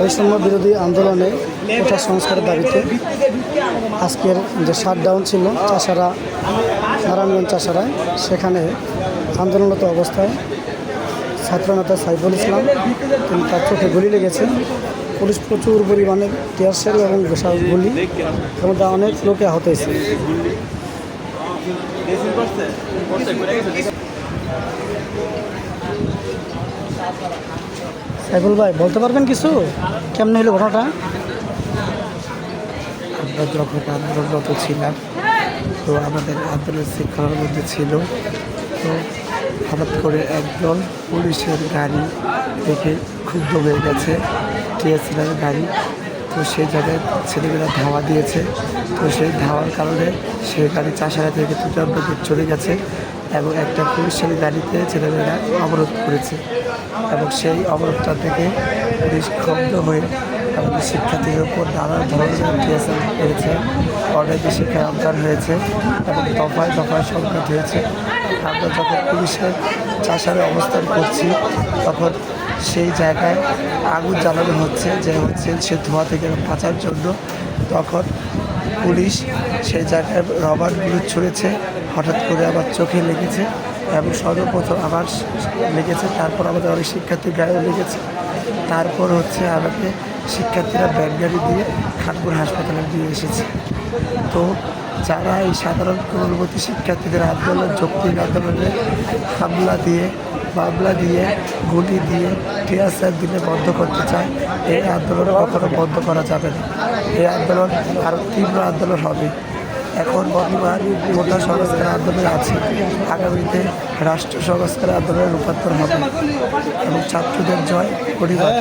বৈষম্য বিরোধী আন্দোলনে কোটা সংস্কারের দাবিতে আজকের যে শাটডাউন ছিল চাষারা নারায়ণগঞ্জ চাষারায় সেখানে আন্দোলনরত অবস্থায় ছাত্রনেতা সাইফুল ইসলাম তিনি তার চোখে গুলি লেগেছে। পুলিশ প্রচুর পরিমাণে টিয়ারশেল এবং গুলি মধ্যে অনেক লোকে আহত হয়েছে। সাইফুল ভাই বলতে পারবেন কিছু? কেমন হলো ঘটনাটা? আমরা যখন আন্দোলনরত ছিলাম তো আমাদের আন্দোলন শৃঙ্খলার মধ্যে ছিল। তো হঠাৎ করে একদল পুলিশের গাড়ি দেখে ক্ষুব্ধ হয়ে গেছে টিএসএলের গাড়ি। তো সেই জায়গায় ছেলেমেয়েরা ধাওয়া দিয়েছে। তো সেই ধাওয়ার কারণে সেই গাড়ি চাষারা থেকে তুটার চলে গেছে এবং একটা পুলিশের গাড়িতে ছেলেমেয়েরা অবরোধ করেছে এবং সেই অবরোধটা থেকে পুলিশ ক্ষুব্ধ হয়ে শিক্ষার্থীদের উপর নানা ধরনের করেছে অনেক শিক্ষায় অবদান হয়েছে এবং দফায় দফায় সংঘাত হয়েছে। আমরা যখন পুলিশের চাষারে অবস্থান করছি, তখন সেই জায়গায় আগুন জ্বালানো হচ্ছে, যে হচ্ছে সে ধোঁয়া থেকে বাঁচার জন্য। তখন পুলিশ সেই জায়গায় রবার বুলেট ছুঁড়েছে, হঠাৎ করে আমার চোখে লেগেছে। এবং সর্বপ্রথম আবার লেগেছে, তারপর আমাদের অনেক শিক্ষার্থীর গায়েও লেগেছে। তারপর হচ্ছে আমাকে শিক্ষার্থীরা ব্যাগ গাড়ি দিয়ে খানপুর হাসপাতালে দিয়ে এসেছে। তো যারা এই সাধারণ পূর্ববর্তী শিক্ষার্থীদের আন্দোলন, যৌক্তিক আন্দোলনে হামলা দিয়ে, মামলা দিয়ে, গুলি দিয়ে টিয়ারসার দিলে বন্ধ করতে চায়, এই আন্দোলন কখনো বন্ধ করা যাবে না। এই আন্দোলন আরও তীব্র আন্দোলন হবে। এখন বর্তমান গোটা সংস্কার আন্দোলন আছে। আগামীতে রাষ্ট্র সংস্কার আন্দোলনে রূপান্তর হবে এবং ছাত্রদের জয় পরিবার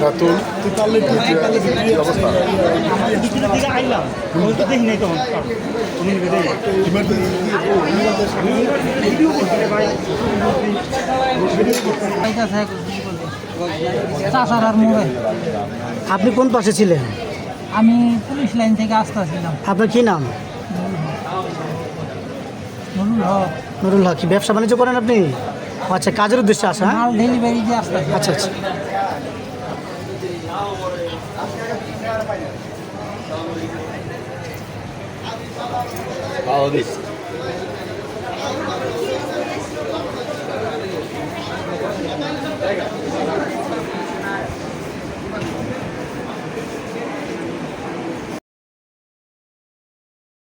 রাতুল অবস্থা আপনি কোন পাশে ছিলেন? আমি পুলিশ লাইন থেকে আসতেছিলাম আপনার কি নাম? নুরুল হক। নুরুল হক কি ব্যবসা বাণিজ্য করেন আপনি? আচ্ছা কাজের উদ্দেশ্যে আসা হ্যাঁ? মাল ডেলিভারি দিয়ে আসতে আচ্ছা আচ্ছা। দিস